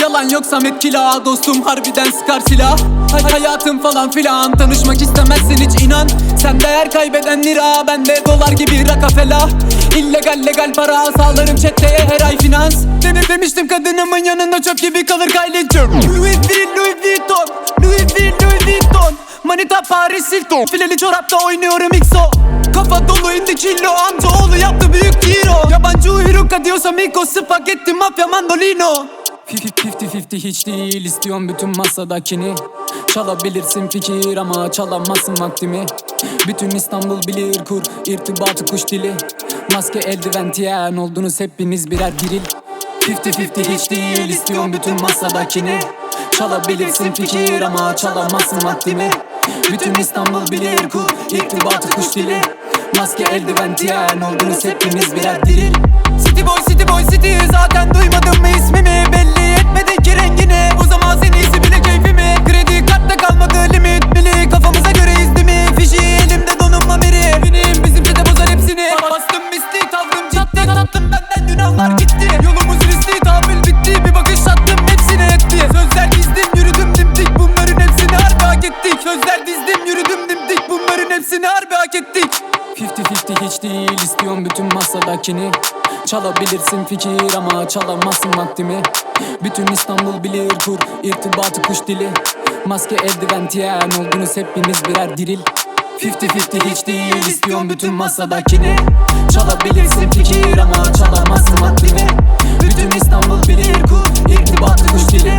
Yalan yoksam etkili ha dostum harbiden sıkar silah. Hay hayatım falan filan tanışmak istemezsin hiç inan. Sen değer kaybeden lira bende dolar gibi rakafela İllegal legal para sağlarım çeteye her ay finans. Demir demiştim kadınımın yanında çöp gibi kalır Louis V, Louis Vuitton Hilton Fileli çorapta oynuyorum XO Kafa dolu indi kilo Amcaoğlu yaptı büyük tiro Yabancı uyruk diyorsa Miko Spagetti mafya mandolino. 50-50 hiç değil istiyorum bütün masadakini. Çalabilirsin fikir ama çalamazsın vaktimi. Bütün İstanbul bilir kur irtibatı kuş dili. Maske eldiven tiyen oldunuz hepiniz birer diril 50-50 hiç değil istiyorum bütün masadakini. Çalabilirsin fikir ama çalamazsın vaktimi Bütün İstanbul bilir kur irtibatı kuş dili. Maske eldiven tiyen oldunuz hepiniz birer diril. City boy city boy city zaten duymadın mı ismimi Sözler dizdim yürüdüm dimdik. Bunların hepsini harbi hak ettik. 50-50 hiç değil istiyorum bütün masadakini Çalabilirsin fikir ama çalamazsın vaktimi. Bütün İstanbul bilir kur irtibatı kuş dili. Maske eldiven tiyen oldunuz hepiniz birer diril. 50-50 hiç değil istiyorum bütün masadakini Çalabilirsin fikir ama çalamazsın vaktimi. Bütün İstanbul bilir kur irtibatı kuş dili